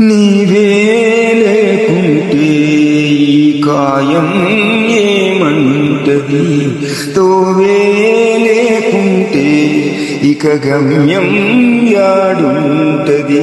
నీవే లేకుంటే ఈ కాయం ఏమంటది? తోవే లేకుంటే ఇక గమ్యం యాడుంటది?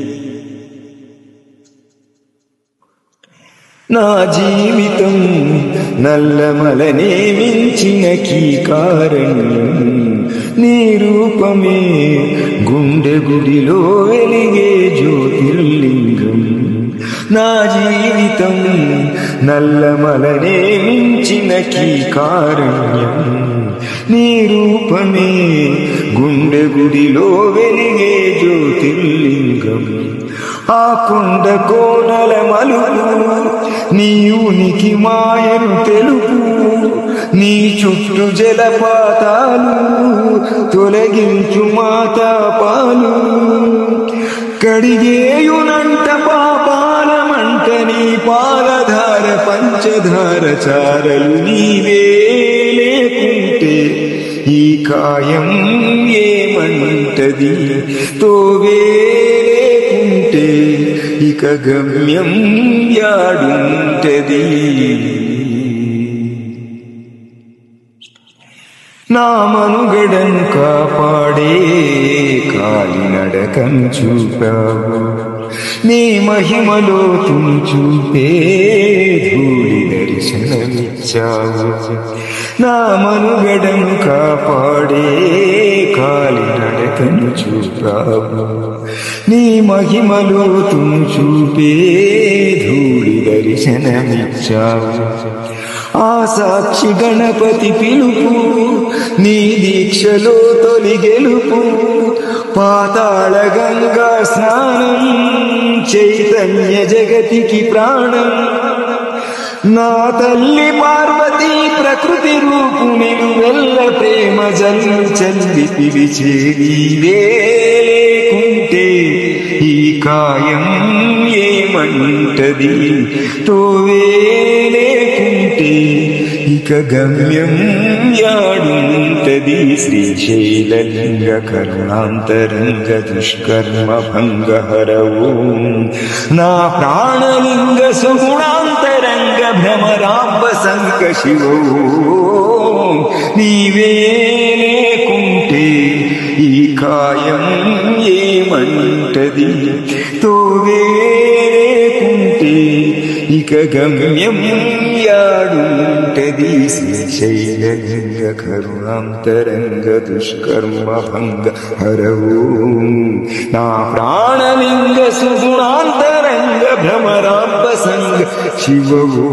నా జీవితం నల్లమలనే మించిన కీకారణ్యం నీ రూపమే గుండె గుడిలో వెలిగే జ్యోతిర్లింగం. నా జీవితం నల్లమలనే మించిన కీకారణ్యం నీ రూపమే గుండె గుడిలో వెలిగే జ్యోతిర్లింగం. ఆ కొండ కోనల మలుపు నీ ఉనికి మాయను తెలుపు నీ చుట్టూ జలపాతాలు తొలగించు మాతా పాలు. కడిగేయునంట పాపాలమంట నీ పాలధార పంచధార చారలు నీవే లేకుంటే ఈ కాయం ఏమంటది తోవే లేకుంటే ఇక గమ్యం యాడుంటది నా మనుగడను కాపాడే కాలినడకం చూపావు నీ మహిమలో తుని చూపే ధూళి దర్శనమిచ్చావు నా మనుగడను కాపాడే కాలి నడకను చూపావు నీ మహిమలో తుని చూపే ధూళి దర్శనమిచ్చావు. ఆ సాక్షి గణపతి పిలుపు నీ దీక్షలో తొలి గెలుపు. పాతాళ గంగా స్నానం చైతన్య జగతికి ప్రాణం. నా తల్లి పార్వతి ప్రకృతి రూపుని వెళ్ళ ప్రేమ జల్లు చల్లి పిలిచే నీవే ఈ కాయం ఏమంటది? తోవే లేకుంటే గమ్యం యాడుంటది శ్రీశైలలింగ కరుణాంతరంగ దుష్కర్మ భంగ హరవు నా ప్రాణలింగ సుగుణాంతరంగ భ్రమరాంబ సంక శివో. నీవే లేకుంటే ఈ కాయం ఏమంటది? తోవే ఇక గమ్యం యాడుంటది శ్రీశైలలింగ కరుణాంతరంగ దుష్కర్మ భంగ హరవు నా ప్రాణలింగ సుగుణాంతరంగ భ్రమరాంబ సంగ శివవు